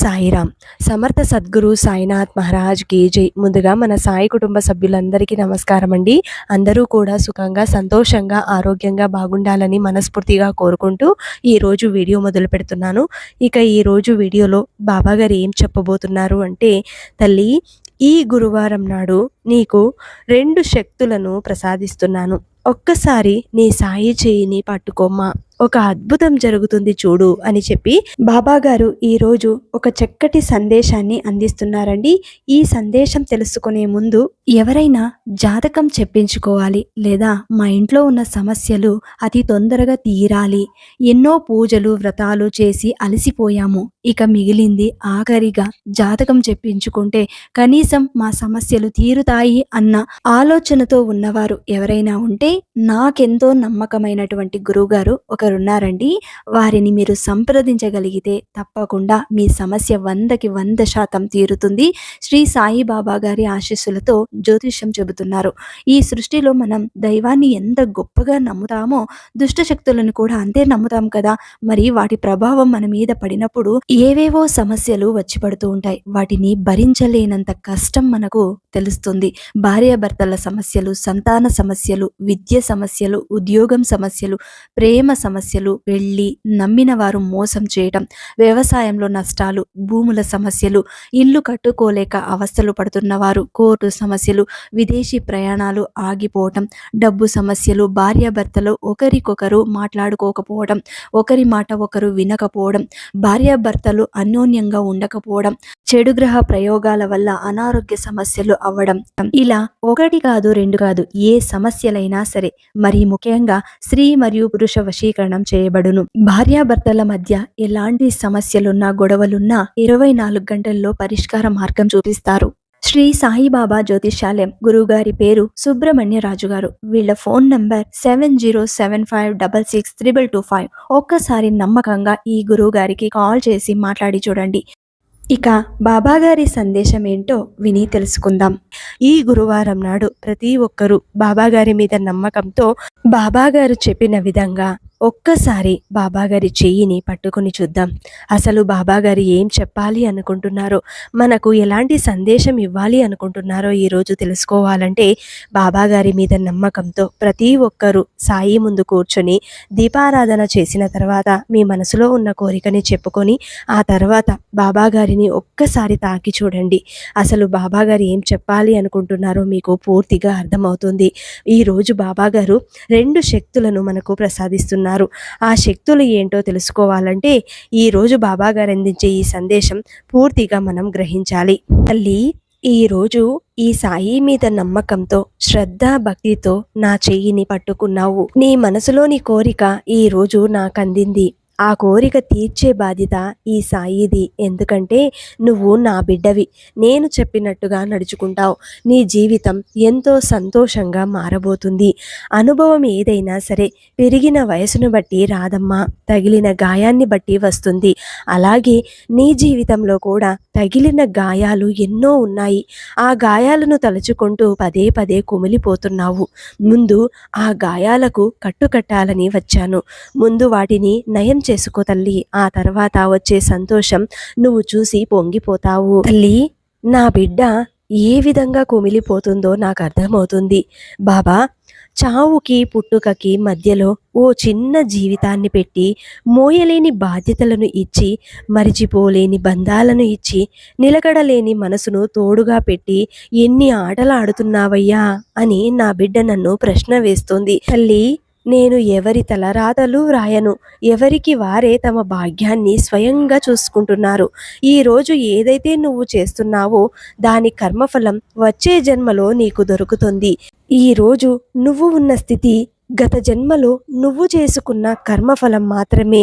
సాయిరామ్. సమర్థ సద్గురు సాయినాథ్ మహారాజ్ జై ముందుగా మన సాయి కుటుంబ సభ్యులందరికీ నమస్కారం అండి అందరూ కూడా సుఖంగా సంతోషంగా ఆరోగ్యంగా బాగుండాలని మనస్ఫూర్తిగా కోరుకుంటూ ఈరోజు వీడియో మొదలు పెడుతున్నాను. ఇక ఈరోజు వీడియోలో బాబా గారు ఏం చెప్పబోతున్నారు అంటే తల్లి ఈ గురువారం నాడు నీకు రెండు శక్తులను ప్రసాదిస్తున్నాను. ఒక్కసారి నీ సాయి చేయిని పట్టుకోమ్మా. ఒక అద్భుతం జరుగుతుంది చూడు అని చెప్పి బాబా గారు ఈరోజు ఒక చక్కటి సందేశాన్ని అందిస్తున్నారండి. ఈ సందేశం తెలుసుకునే ముందు ఎవరైనా జాతకం చెప్పించుకోవాలి లేదా మా ఇంట్లో ఉన్న సమస్యలు అతి తొందరగా తీరాలి ఎన్నో పూజలు వ్రతాలు చేసి అలసిపోయాము. ఇక మిగిలింది ఆఖరిగా జాతకం చెప్పించుకుంటే కనీసం మా సమస్యలు తీరుతాయి అన్న ఆలోచనతో ఉన్నవారు ఎవరైనా ఉంటే నాకెంతో నమ్మకమైనటువంటి గురువుగారు ఒకరున్నారండి వారిని మీరు సంప్రదించగలిగితే తప్పకుండా మీ సమస్య వందకి వంద శాతం తీరుతుంది. శ్రీ సాయిబాబా గారి ఆశీస్సులతో జ్యోతిష్యం చెబుతున్నారు. ఈ సృష్టిలో మనం దైవాన్ని ఎంత గొప్పగా నమ్ముతామో దుష్ట శక్తులను కూడా అంతే నమ్ముతాం కదా. మరి వాటి ప్రభావం మన మీద పడినప్పుడు ఏవేవో సమస్యలు వచ్చి పడుతూ ఉంటాయి. వాటిని భరించలేనంత కష్టం మనకు తెలుస్తుంది. భార్యాభర్తల సమస్యలు సంతాన సమస్యలు విద్య సమస్యలు ఉద్యోగం సమస్యలు ప్రేమ సమస్యలు పెళ్ళి నమ్మిన వారు మోసం చేయటం వ్యవసాయంలో నష్టాలు భూముల సమస్యలు ఇల్లు కట్టుకోలేక అవస్థలు పడుతున్న వారు కోర్టు సమస్యలు విదేశీ ప్రయాణాలు ఆగిపోవటం డబ్బు సమస్యలు భార్యాభర్తలు ఒకరికొకరు మాట్లాడుకోకపోవడం ఒకరి మాట ఒకరు వినకపోవడం భార్యాభర్తలు అన్యోన్యంగా ఉండకపోవడం చెడు గ్రహ ప్రయోగాల వల్ల అనారోగ్య సమస్యలు అవ్వడం. ఇలా ఒకటి కాదు రెండు కాదు ఏ సమస్యలైనా సరే. మరి ముఖ్యంగా స్త్రీ మరియు పురుష వశీకరణ చేయబడును. భార్యాభర్తల మధ్య ఎలాంటి సమస్యలున్నా గొడవలున్నా ఇరవై నాలుగు గంటల్లో పరిష్కార మార్గం చూపిస్తారు. శ్రీ సాయిబాబా జ్యోతిషాలయం గురువుగారి పేరు సుబ్రహ్మణ్య రాజు గారు వీళ్ళ phone number seven zero seven five double six triple two five. ఒక్కసారి నమ్మకంగా ఈ గురువు గారికి కాల్ చేసి మాట్లాడి చూడండి. ఇక బాబాగారి సందేశం ఏంటో విని తెలుసుకుందాం. ఈ గురువారం నాడు ప్రతి ఒక్కరూ బాబాగారి మీద నమ్మకంతో బాబాగారు చెప్పిన విధంగా ఒక్కసారి బాబాగారి చెయ్యిని పట్టుకుని చూద్దాం. అసలు బాబాగారు ఏం చెప్పాలి అనుకుంటున్నారో మనకు ఎలాంటి సందేశం ఇవ్వాలి అనుకుంటున్నారో ఈరోజు తెలుసుకోవాలంటే బాబాగారి మీద నమ్మకంతో ప్రతి ఒక్కరూ సాయి ముందు కూర్చొని దీపారాధన చేసిన తర్వాత మీ మనసులో ఉన్న కోరికని చెప్పుకొని ఆ తర్వాత బాబాగారిని ఒక్కసారి తాకి చూడండి. అసలు బాబాగారు ఏం చెప్పాలి అనుకుంటున్నారో మీకు పూర్తిగా అర్థమవుతుంది. ఈరోజు బాబాగారు రెండు శక్తులను మనకు ప్రసాదిస్తున్నారు. ఆ శక్తులు ఏంటో తెలుసుకోవాలంటే ఈ రోజు అందించే ఈ సందేశం పూర్తిగా మనం గ్రహించాలి. తల్లి ఈ రోజు ఈ సాయి మీద నమ్మకంతో శ్రద్ధ భక్తితో నా చెయ్యిని పట్టుకున్నావు. నీ మనసులోని కోరిక ఈ రోజు ఆ కోరిక తీర్చే బాధ్యత ఈ సాయిది. ఎందుకంటే నువ్వు నా బిడ్డవి. నేను చెప్పినట్టుగా నడుచుకుంటావు. నీ జీవితం ఎంతో సంతోషంగా మారబోతుంది. అనుభవం ఏదైనా సరే పెరిగిన వయసును బట్టి రాదమ్మా. తగిలిన గాయాన్ని బట్టి వస్తుంది. అలాగే నీ జీవితంలో కూడా తగిలిన గాయాలు ఎన్నో ఉన్నాయి. ఆ గాయాలను తలుచుకుంటూ పదే పదే కుమిలిపోతున్నావు. ముందు ఆ గాయాలకు కట్టుకట్టాలని వచ్చాను. ముందు వాటిని నయం చేసుకో తల్లి. ఆ తర్వాత వచ్చే సంతోషం నువ్వు చూసి పొంగిపోతావు. తల్లి నా బిడ్డ ఏ విధంగా కుమిలిపోతుందో నాకు అర్థమవుతుంది. బాబా చావుకి పుట్టుకకి మధ్యలో ఓ చిన్న జీవితాన్ని పెట్టి మోయలేని బాధ్యతలను ఇచ్చి మరిచిపోలేని బంధాలను ఇచ్చి నిలకడలేని మనసును తోడుగా పెట్టి ఎన్ని ఆటలు ఆడుతున్నావయ్యా అని నా బిడ్డ నన్ను ప్రశ్న వేస్తుంది. తల్లి నేను ఎవరి తలరాతలు రాయను ఎవరికి వారే తమ భాగ్యాన్ని స్వయంగా చూసుకుంటున్నారు. ఈ రోజు ఏదైతే నువ్వు చేస్తున్నావో దాని కర్మఫలం వచ్చే జన్మలో నీకు దొరుకుతుంది. ఈ రోజు నువ్వు ఉన్న స్థితి గత జన్మలో నువ్వు చేసుకున్న కర్మఫలం మాత్రమే.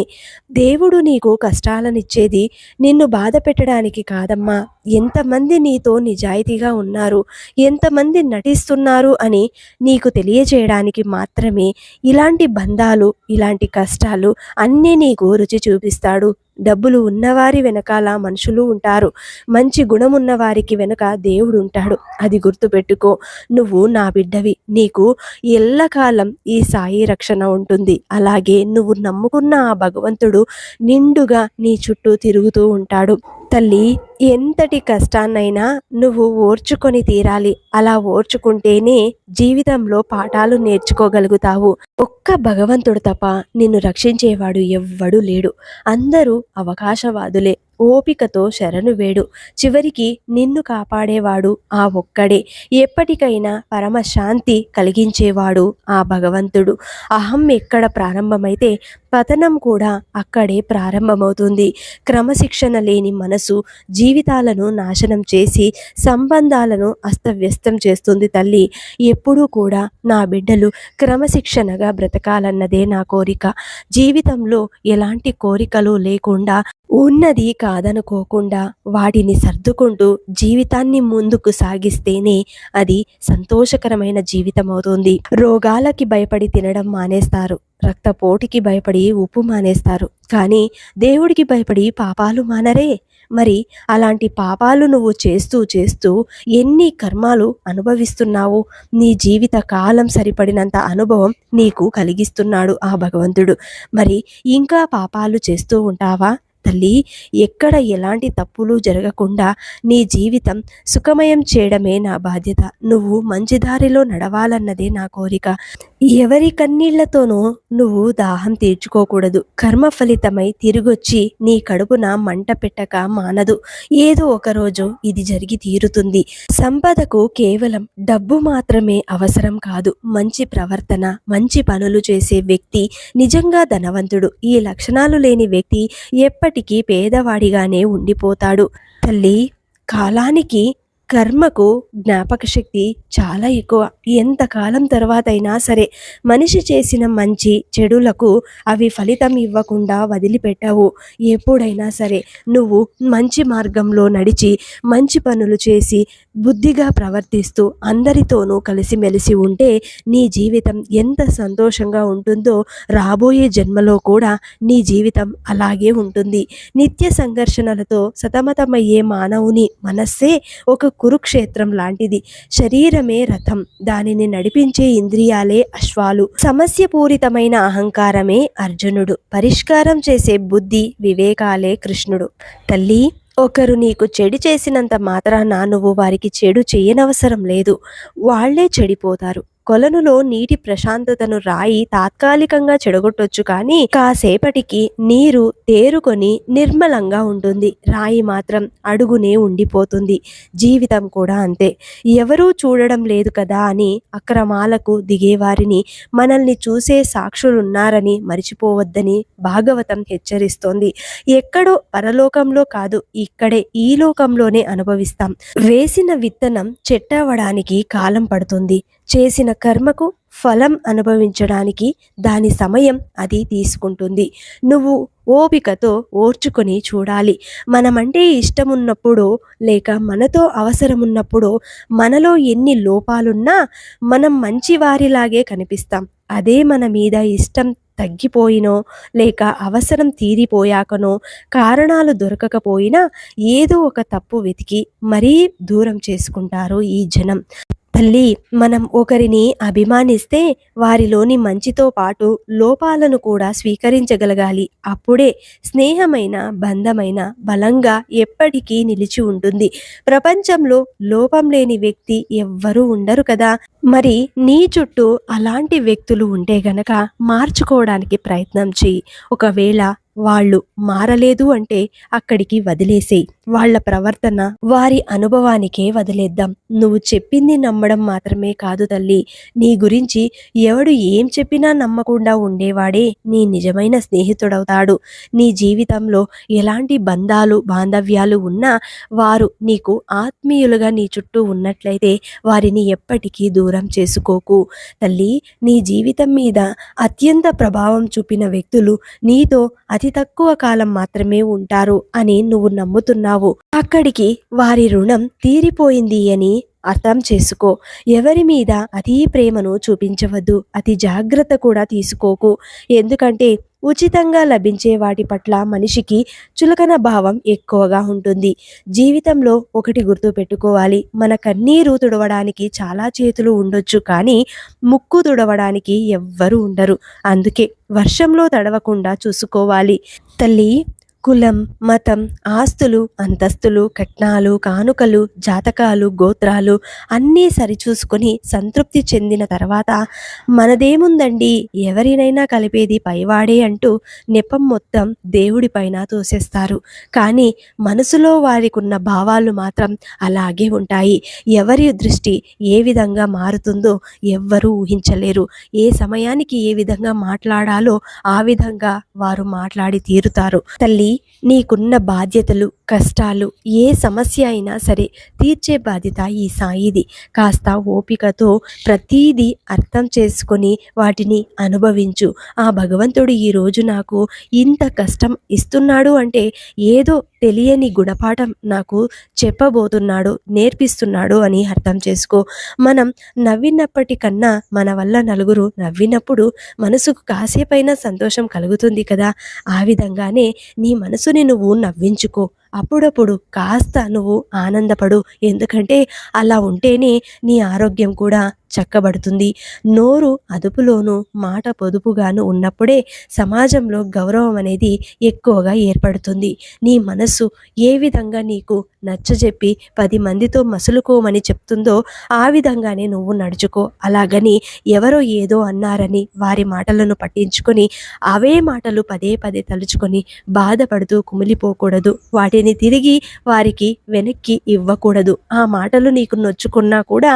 దేవుడు నీకు కష్టాలనిచ్చేది నిన్ను బాధ పెట్టడానికి కాదమ్మా. ఎంతమంది నీతో నిజాయితీగా ఉన్నారు ఎంతమంది నటిస్తున్నారు అని నీకు తెలియజేయడానికి మాత్రమే ఇలాంటి బంధాలు ఇలాంటి కష్టాలు అన్నీ నీకు రుచి చూపిస్తాడు. డబ్బులు ఉన్నవారి వెనకాల మనుషులు ఉంటారు. మంచి గుణం వారికి వెనుక దేవుడు ఉంటాడు. అది గుర్తుపెట్టుకో నువ్వు నా బిడ్డవి. నీకు ఎల్లకాలం ఈ సాయి రక్షణ ఉంటుంది. అలాగే నువ్వు నమ్ముకున్న ఆ భగవంతుడు నిండుగా నీ చుట్టూ తిరుగుతూ ఉంటాడు. తల్లి ఎంతటి కష్టాన్నైనా నువ్వు ఓర్చుకొని తీరాలి. అలా ఓర్చుకుంటేనే జీవితంలో పాఠాలు నేర్చుకోగలుగుతావు. ఒక్క భగవంతుడు తప్ప నిన్ను రక్షించేవాడు ఎవ్వడూ లేడు. అందరూ అవకాశవాదులే. ఓపికతో శరణు వేడు. చివరికి నిన్ను కాపాడేవాడు ఆ ఒక్కడే. ఎప్పటికైనా పరమశాంతి కలిగించేవాడు ఆ భగవంతుడు. అహం ఎక్కడ ప్రారంభమైతే పతనం కూడా అక్కడే ప్రారంభమవుతుంది. క్రమశిక్షణ లేని మనసు జీవితాలను నాశనం చేసి సంబంధాలను అస్తవ్యస్తం చేస్తుంది తల్లి. ఎప్పుడూ కూడా నా బిడ్డలు క్రమశిక్షణగా బ్రతకాలన్నదే నా కోరిక. జీవితంలో ఎలాంటి కోరికలు లేకుండా ఉన్నది కాదనుకోకుండా వాటిని సర్దుకుంటూ జీవితాన్ని ముందుకు సాగిస్తేనే అది సంతోషకరమైన జీవితం అవుతుంది రోగాలకి భయపడి తినడం మానేస్తారు. రక్తపోటుకి భయపడి ఉప్పు మానేస్తారు. కానీ దేవుడికి భయపడి పాపాలు మానరే. మరి అలాంటి పాపాలు నువ్వు చేస్తూ చేస్తూ ఎన్ని కర్మాలు అనుభవిస్తున్నావు నీ జీవిత కాలం సరిపడినంత అనుభవం నీకు కలిగిస్తున్నాడు ఆ భగవంతుడు. మరి ఇంకా పాపాలు చేస్తూ ఉంటావా? తల్లి ఎక్కడ ఎలాంటి తప్పులు జరగకుండా నీ జీవితం సుఖమయం చేయడమే నా బాధ్యత. నువ్వు మంచి దారిలో నడవాలన్నదే నా కోరిక. ఎవరి కన్నీళ్ళతోనూ నువ్వు దాహం తీర్చుకోకూడదు. కర్మ ఫలితమై తిరిగొచ్చి నీ కడుపున మంట పెట్టక మానదు. ఏదో ఒకరోజు ఇది జరిగి తీరుతుంది. సంపదకు కేవలం డబ్బు మాత్రమే అవసరం కాదు. మంచి ప్రవర్తన మంచి పనులు చేసే వ్యక్తి నిజంగా ధనవంతుడు. ఈ లక్షణాలు లేని వ్యక్తి ఎప్పటి ఎప్పటికీ పేదవాడిగానే ఉండిపోతాడు. తల్లి కాలానికి కర్మకు జ్ఞాపక శక్తి చాలా ఎక్కువ. ఎంతకాలం తర్వాత అయినా సరే మనిషి చేసిన మంచి చెడులకు అవి ఫలితం ఇవ్వకుండా వదిలిపెట్టవు. ఎప్పుడైనా సరే నువ్వు మంచి మార్గంలో నడిచి మంచి పనులు చేసి బుద్ధిగా ప్రవర్తిస్తూ అందరితోనూ కలిసిమెలిసి ఉంటే నీ జీవితం ఎంత సంతోషంగా ఉంటుందో రాబోయే జన్మలో కూడా నీ జీవితం అలాగే ఉంటుంది. నిత్య సంఘర్షణలతో సతమతమయ్యే మానవుని మనస్సే ఒక కురుక్షేత్రం లాంటిది. శరీరమే రథం. దానిని నడిపించే ఇంద్రియాలే అశ్వాలు. సమస్యపూరితమైన అహంకారమే అర్జునుడు. పరిష్కారం చేసే బుద్ధి వివేకాలే కృష్ణుడు. తల్లి ఒకరు నీకు చెడు చేసినంత మాత్రాన నువ్వు వారికి చెడు చేయనవసరం లేదు. వాళ్ళే చెడిపోతారు. కొలనులో నీటి ప్రశాంతతను రాయి తాత్కాలికంగా చెడగొట్టొచ్చు కానీ కాసేపటికి నీరు తేరుకొని నిర్మలంగా ఉంటుంది. రాయి మాత్రం అడుగునే ఉండిపోతుంది. జీవితం కూడా అంతే. ఎవరూ చూడడం లేదు కదా అని అక్రమాలకు దిగేవారిని మనల్ని చూసే సాక్షులున్నారని మరిచిపోవద్దని భాగవతం హెచ్చరిస్తోంది. ఎక్కడో పరలోకంలో కాదు ఇక్కడే ఈ లోకంలోనే అనుభవిస్తాం. వేసిన విత్తనం చెట్టవడానికి కాలం పడుతుంది. చేసిన కర్మకు ఫలం అనుభవించడానికి దాని సమయం అది తీసుకుంటుంది. నువ్వు ఓపికతో ఓర్చుకొని చూడాలి. మనమంటే ఇష్టమున్నప్పుడు లేక మనతో అవసరమున్నప్పుడు మనలో ఎన్ని లోపాలున్నా మనం మంచివారిలాగే కనిపిస్తాం. అదే మన మీద ఇష్టం తగ్గిపోయినో లేక అవసరం తీరిపోయాకనో కారణాలు దొరకకపోయినా ఏదో ఒక తప్పు వెతికి మరీ దూరం చేసుకుంటారు ఈ జనం. తల్లి మనం ఒకరిని అభిమానిస్తే వారిలోని మంచితో పాటు లోపాలను కూడా స్వీకరించగలగాలి. అప్పుడే స్నేహమైన బంధమైన బలంగా ఎప్పటికీ నిలిచి ఉంటుంది. ప్రపంచంలో లోపం లేని వ్యక్తి ఎవ్వరూ ఉండరు కదా. మరి నీ చుట్టూ అలాంటి వ్యక్తులు ఉంటే గనక మార్చుకోవడానికి ప్రయత్నం చేయి ఒకవేళ వాళ్ళు మారలేదు అంటే అక్కడికి వదిలేసేయి. వాళ్ళ ప్రవర్తన వారి అనుభవానికే వదిలేద్దాం. నువ్వు చెప్పింది నమ్మడం మాత్రమే కాదు తల్లి. నీ గురించి ఎవడు ఏం చెప్పినా నమ్మకుండా ఉండేవాడే నీ నిజమైన స్నేహితుడవుతాడు. నీ జీవితంలో ఎలాంటి బంధాలు బాంధవ్యాలు ఉన్నా వారు నీకు ఆత్మీయులుగా నీ చుట్టూ ఉన్నట్లయితే వారిని ఎప్పటికీ దూరం చేసుకోకు. తల్లి నీ జీవితం మీద అత్యంత ప్రభావం చూపిన వ్యక్తులు నీతో అతి తక్కువ కాలం మాత్రమే ఉంటారు అని నువ్వు నమ్ముతున్నావు. అక్కడికి వారి రుణం తీరిపోయింది అని అర్థం చేసుకో. ఎవరి మీద అతి ప్రేమను చూపించవద్దు. అతి జాగ్రత్త కూడా తీసుకోకు. ఎందుకంటే ఉచితంగా లభించే వాటి పట్ల మనిషికి చులకన భావం ఎక్కువగా ఉంటుంది. జీవితంలో ఒకటి గుర్తు పెట్టుకోవాలి. మన కన్నీరు తుడవడానికి చాలా చేతులు ఉండొచ్చు కానీ ముక్కు తుడవడానికి ఎవ్వరూ ఉండరు. అందుకే వర్షంలో తడవకుండా చూసుకోవాలి. తల్లి కులం మతం ఆస్తులు అంతస్తులు కట్నాలు కానుకలు జాతకాలు గోత్రాలు అన్నీ సరిచూసుకొని సంతృప్తి చెందిన తర్వాత మనదేముందండి? ఎవరినైనా కలిపేది పైవాడే అంటూ నెపం మొత్తం దేవుడిపైన తోసేస్తారు. కానీ మనసులో వారికున్న భావాలు మాత్రం అలాగే ఉంటాయి. ఎవరి దృష్టి ఏ విధంగా మారుతుందో ఎవ్వరూ ఊహించలేరు. ఏ సమయానికి ఏ విధంగా మాట్లాడాలో ఆ విధంగా వారు మాట్లాడి తీరుతారు. తల్లి నీకున్న బాధ్యతలు కష్టాలు ఏ సమస్య అయినా సరే తీర్చే బాధ్యత ఈ సాయిది. కాస్త ఓపికతో ప్రతీదీ అర్థం చేసుకొని వాటిని అనుభవించు. ఆ భగవంతుడు ఈరోజు నాకు ఇంత కష్టం ఇస్తున్నాడు అంటే ఏదో తెలియని గుణపాఠం నాకు చెప్పబోతున్నాడు నేర్పిస్తున్నాడు అని అర్థం చేసుకో. మనం నవ్వినప్పటికన్నా మన వల్ల నలుగురు నవ్వినప్పుడు మనసుకు కాసేపైనా సంతోషం కలుగుతుంది కదా. ఆ విధంగానే నీ మనసుని నువ్వు నవ్వించుకో. అప్పుడప్పుడు కాస్త నువ్వు ఆనందపడు. ఎందుకంటే అలా ఉంటేనే నీ ఆరోగ్యం కూడా చక్కబడుతుంది. నోరు అదుపులోను మాట పొదుపుగాను ఉన్నప్పుడే సమాజంలో గౌరవం అనేది ఎక్కువగా ఏర్పడుతుంది. నీ మనస్సు ఏ విధంగా నీకు నచ్చజెప్పి పది మందితో మసులుకోమని చెప్తుందో ఆ విధంగానే నువ్వు నడుచుకో. అలాగని ఎవరో ఏదో అన్నారని వారి మాటలను పట్టించుకొని అవే మాటలు పదే పదే తలుచుకొని బాధపడుతూ కుమిలిపోకూడదు. వాటి వాటిని తిరిగి వారికి వెనక్కి ఇవ్వకూడదు. ఆ మాటలు నీకు నొచ్చుకున్నా కూడా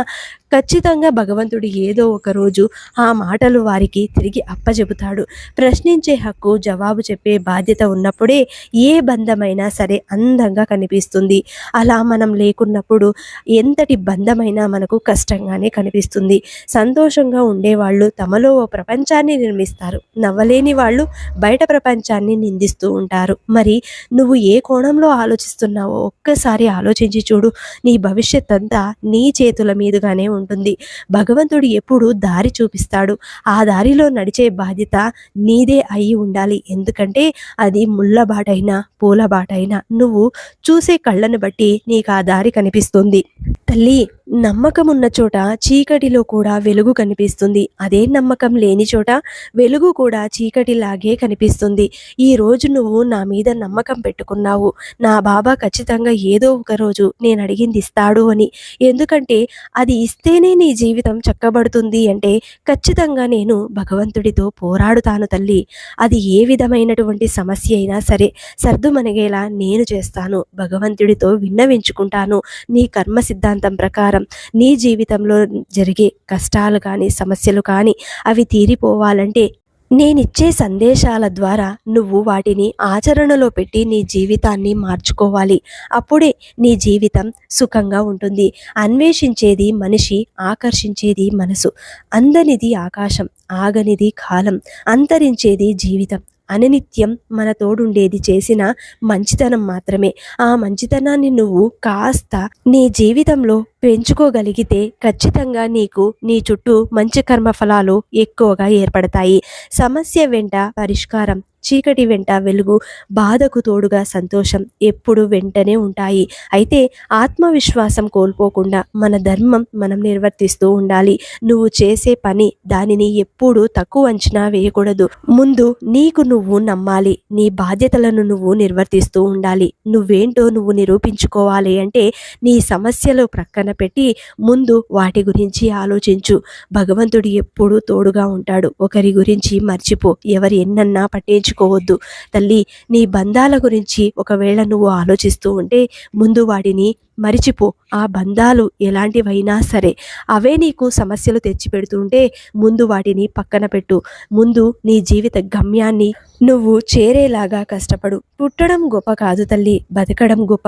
ఖచ్చితంగా భగవంతుడు ఏదో ఒక రోజు ఆ మాటలు వారికి తిరిగి అప్పచెబుతాడు ప్రశ్నించే హక్కు జవాబు చెప్పే బాధ్యత ఉన్నప్పుడే ఏ బంధమైనా సరే అందంగా కనిపిస్తుంది. అలా మనం లేకున్నప్పుడు ఎంతటి బంధమైనా మనకు కష్టంగానే కనిపిస్తుంది. సంతోషంగా ఉండేవాళ్ళు తమలో ఓ ప్రపంచాన్ని నిర్మిస్తారు. నవ్వలేని వాళ్ళు బయట ప్రపంచాన్ని నిందిస్తూ ఉంటారు. మరి నువ్వు ఏ కోణంలో ఆలోచిస్తున్నావో ఒక్కసారి ఆలోచించి చూడు. నీ భవిష్యత్ అంతా నీ చేతుల మీదుగానే ఉంటుంది. ఉంటుంది. భగవంతుడు ఎప్పుడు దారి చూపిస్తాడు. ఆ దారిలో నడిచే బాధ్యత నీదే అయి ఉండాలి. ఎందుకంటే అది ముళ్ళ బాటైనా పూల బాటైనా నువ్వు చూసే కళ్ళను బట్టి నీకు ఆ దారి కనిపిస్తుంది. తల్లి నమ్మకం ఉన్న చోట చీకటిలో కూడా వెలుగు కనిపిస్తుంది. అదే నమ్మకం లేని చోట వెలుగు కూడా చీకటిలాగే కనిపిస్తుంది. ఈ రోజు నువ్వు నా మీద నమ్మకం పెట్టుకున్నావు. నా బాబా ఖచ్చితంగా ఏదో ఒక రోజు నేను అడిగింది ఇస్తాడు అని. ఎందుకంటే అది ఇస్తేనే నీ జీవితం చక్కబడుతుంది అంటే ఖచ్చితంగా నేను భగవంతుడితో పోరాడుతాను తల్లి. అది ఏ విధమైనటువంటి సమస్య అయినా సరే సర్దుమనిగేలా నేను చేస్తాను. భగవంతుడితో విన్నవించుకుంటాను. నీ కర్మ సిద్ధాంతం ప్రకారం నీ జీవితంలో జరిగే కష్టాలు కానీ సమస్యలు కానీ అవి తీరిపోవాలంటే నేనిచ్చే సందేశాల ద్వారా నువ్వు వాటిని ఆచరణలో పెట్టి నీ జీవితాన్ని మార్చుకోవాలి. అప్పుడే నీ జీవితం సుఖంగా ఉంటుంది. అన్వేషించేది మనిషి ఆకర్షించేది మనసు. అందనిది ఆకాశం ఆగనిది కాలం. అంతరించేది జీవితం. అననిత్యం మన తోడుండేది చేసిన మంచితనం మాత్రమే. ఆ మంచితనాన్ని నువ్వు కాస్త నీ జీవితంలో పెంచుకోగలిగితే ఖచ్చితంగా నీకు నీ చుట్టూ మంచి కర్మ ఫలాలు ఎక్కువగా ఏర్పడతాయి. సమస్య వెంట పరిష్కారం చీకటి వెంట వెలుగు బాధకు తోడుగా సంతోషం ఎప్పుడు వెంటనే ఉంటాయి. అయితే ఆత్మవిశ్వాసం కోల్పోకుండా మన ధర్మం మనం నిర్వర్తిస్తూ ఉండాలి. నువ్వు చేసే పని దానిని ఎప్పుడూ తక్కువ అంచనా వేయకూడదు. ముందు నీకు నువ్వు నమ్మాలి. నీ బాధ్యతలను నువ్వు నిర్వర్తిస్తూ ఉండాలి. నువ్వేంటో నువ్వు నిరూపించుకోవాలి అంటే నీ సమస్యలు ప్రక్కన పెట్టి ముందు వాటి గురించి ఆలోచించు. భగవంతుడు ఎప్పుడూ తోడుగా ఉంటాడు. ఒకరి గురించి మర్చిపో. ఎవరు ఎన్నన్నా పట్టించుకోవద్దు. తల్లి నీ బంధాల గురించి ఒకవేళ నువ్వు ఆలోచిస్తూ ఉంటే ముందు వాటిని మరిచిపో. ఆ బంధాలు ఎలాంటివైనా సరే అవే నీకు సమస్యలు తెచ్చిపెడుతుంటే ముందు వాటిని పక్కన పెట్టు. ముందు నీ జీవిత గమ్యాన్ని నువ్వు చేరేలాగా కష్టపడు. పుట్టడం గొప్ప కాదు తల్లి బతకడం గొప్ప.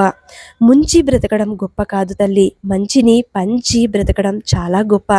ముంచి బ్రతకడం గొప్ప కాదు తల్లి మంచిని పంచి బ్రతకడం చాలా గొప్ప.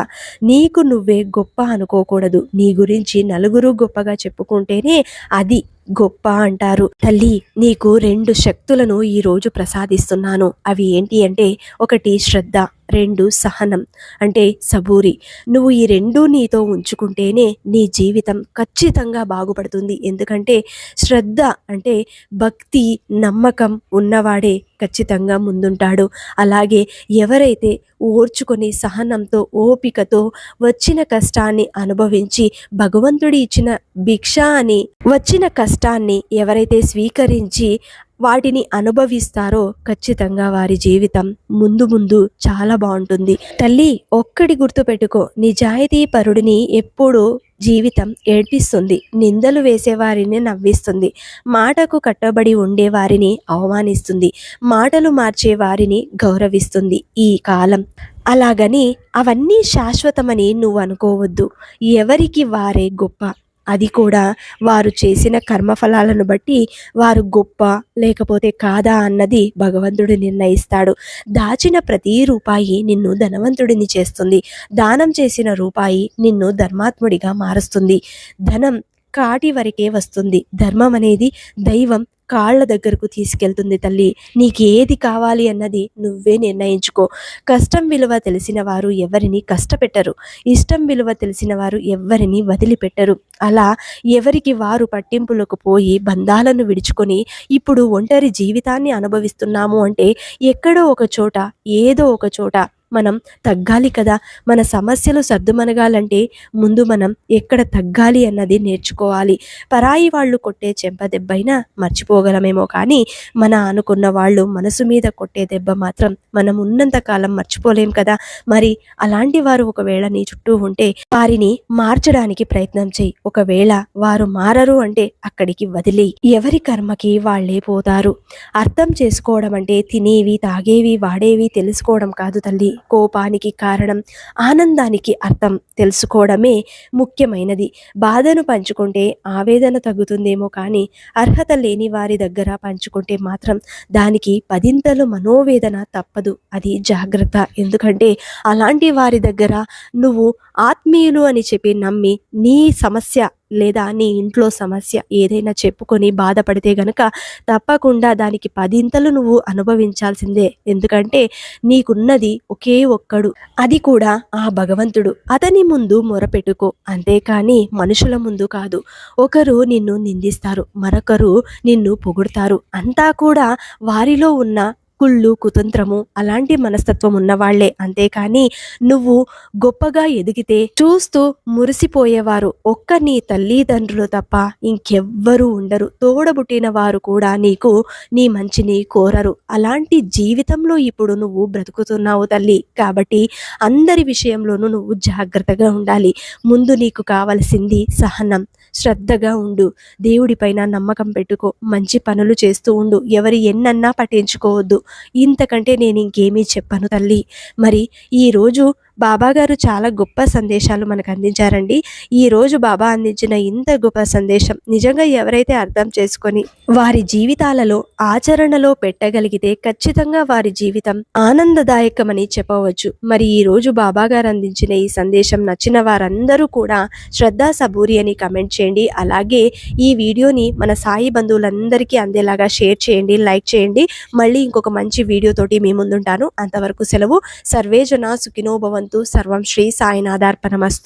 నీకు నువ్వే గొప్ప అనుకోకూడదు. నీ గురించి నలుగురు గొప్పగా చెప్పుకుంటేనే అది గొప్ప అంటారు. తల్లి నీకు రెండు శక్తులను ఈరోజు ప్రసాదిస్తున్నాను. అవి ఏంటి అంటే ఒకటి శ్రద్ధ రెండు సహనం. అంటే సబూరి నువ్వు ఈ రెండు నీతో ఉంచుకుంటేనే నీ జీవితం ఖచ్చితంగా బాగుపడుతుంది. ఎందుకంటే శ్రద్ధ అంటే భక్తి నమ్మకం ఉన్నవాడే ఖచ్చితంగా ముందుంటాడు. అలాగే ఎవరైతే ఓర్చుకొని సహనంతో ఓపికతో వచ్చిన కష్టాన్ని అనుభవించి భగవంతుడి ఇచ్చిన భిక్ష అని వచ్చిన కష్టాన్ని ఎవరైతే స్వీకరించి వాటిని అనుభవిస్తారో ఖచ్చితంగా వారి జీవితం ముందు ముందు చాలా బాగుంటుంది. తల్లి ఒక్కడి గుర్తుపెట్టుకో నిజాయితీ పరుడిని ఎప్పుడు జీవితం ఏడ్పిస్తుంది. నిందలు వేసేవారిని నవ్విస్తుంది. మాటకు కట్టబడి ఉండేవారిని అవమానిస్తుంది. మాటలు మార్చే వారిని గౌరవిస్తుంది ఈ కాలం. అలాగని అవన్నీ శాశ్వతమని నువ్వు అనుకోవద్దు. ఎవరికి వారే గొప్ప? అది కూడా వారు చేసిన కర్మఫలాలను బట్టి వారు గొప్ప లేకపోతే కాదా అన్నది భగవంతుడు నిర్ణయిస్తాడు. దాచిన ప్రతి రూపాయి నిన్ను ధనవంతుడిని చేస్తుంది. దానం చేసిన రూపాయి నిన్ను ధర్మాత్ముడిగా మారుస్తుంది. ధనం కాటి వరకే వస్తుంది. ధర్మం అనేది దైవం కాళ్ళ దగ్గరకు తీసుకెళ్తుంది తల్లి. నీకు ఏది కావాలి అన్నది నువ్వే నిర్ణయించుకో. కష్టం విలువ తెలిసిన వారు ఎవరిని కష్టపెట్టరు. ఇష్టం విలువ తెలిసిన వారు ఎవరిని వదిలిపెట్టరు. అలా ఎవరికి వారు పట్టింపులకు పోయి బంధాలను విడుచుకొని ఇప్పుడు ఒంటరి జీవితాన్ని అనుభవిస్తున్నాము అంటే ఎక్కడో ఒక చోట ఏదో ఒక చోట మనం తగ్గాలి కదా. మన సమస్యలు సర్దుమనగాలంటే ముందు మనం ఎక్కడ తగ్గాలి అన్నది నేర్చుకోవాలి. పరాయి వాళ్ళు కొట్టే చెంప దెబ్బైనా మర్చిపోగలమేమో కానీ మన అనుకున్న వాళ్ళు మనసు మీద కొట్టే దెబ్బ మాత్రం మనం ఉన్నంత కాలం మర్చిపోలేం కదా. మరి అలాంటి వారు ఒకవేళ నీ చుట్టూ ఉంటే వారిని మార్చడానికి ప్రయత్నం చేయి ఒకవేళ వారు మారరు అంటే అక్కడికి వదిలేయి. ఎవరి కర్మకి వాళ్ళే పోతారు. అర్థం చేసుకోవడం అంటే తినేవి తాగేవి వాడేవి తెలుసుకోవడం కాదు తల్లి. కోపానికి కారణం ఆనందానికి అర్థం తెలుసుకోవడమే ముఖ్యమైనది. బాధను పంచుకుంటే ఆవేదన తగ్గుతుందేమో కానీ అర్హత లేని వారి దగ్గర పంచుకుంటే మాత్రం దానికి పదింతలు మనోవేదన తప్పదు. అది జాగ్రత్త. ఎందుకంటే అలాంటి వారి దగ్గర నువ్వు ఆత్మీయులు అని చెప్పి నమ్మి నీ సమస్య లేదా నీ ఇంట్లో సమస్య ఏదైనా చెప్పుకొని బాధపడితే గనక తప్పకుండా దానికి పదింతలు నువ్వు అనుభవించాల్సిందే. ఎందుకంటే నీకున్నది ఒకే ఒక్కడు. అది కూడా ఆ భగవంతుడు. అతని ముందు మొరపెట్టుకో. అంతేకాని మనుషుల ముందు కాదు. ఒకరు నిన్ను నిందిస్తారు. మరొకరు నిన్ను పొగుడతారు. అంతా కూడా వారిలో ఉన్న కుళ్ళు కుతంత్రము అలాంటి మనస్తత్వం ఉన్నవాళ్ళే. అంతేకాని నువ్వు గొప్పగా ఎదిగితే చూస్తూ మురిసిపోయేవారు ఒక్క నీ తల్లిదండ్రులు తప్ప ఇంకెవ్వరూ ఉండరు. తోడబుట్టిన వారు కూడా నీకు నీ మంచిని కోరరు. అలాంటి జీవితంలో ఇప్పుడు నువ్వు బ్రతుకుతున్నావు తల్లి. కాబట్టి అందరి విషయంలోనూ నువ్వు జాగ్రత్తగా ఉండాలి. ముందు నీకు కావలసింది సహనం. శ్రద్ధగా ఉండు. దేవుడిపైన నమ్మకం పెట్టుకో. మంచి పనులు చేస్తూ ఉండు. ఎవరి ఎన్నన్నా పట్టించుకోవద్దు. ఇంతకంటే నేను ఇంకేమీ చెప్పను తల్లి. మరి ఈరోజు బాబాగారు చాలా గొప్ప సందేశాలు మనకు అందించారండి. ఈరోజు బాబా అందించిన ఇంత గొప్ప సందేశం నిజంగా ఎవరైతే అర్థం చేసుకొని వారి జీవితాలలో ఆచరణలో పెట్టగలిగితే ఖచ్చితంగా వారి జీవితం ఆనందదాయకమని చెప్పవచ్చు. మరి ఈ రోజు అందించిన ఈ సందేశం నచ్చిన వారందరూ కూడా శ్రద్ధా సబూరి అని కమెంట్ చేయండి. అలాగే ఈ వీడియోని మన సాయి బంధువులందరికీ అందేలాగా షేర్ చేయండి లైక్ చేయండి. మళ్ళీ ఇంకొక మంచి వీడియోతోటి మీ ముందుంటాను. అంతవరకు సెలవు. సర్వేజన సుఖినోభవం భవంతు సర్వం శ్రీ సాయినాథార్పణమస్తు.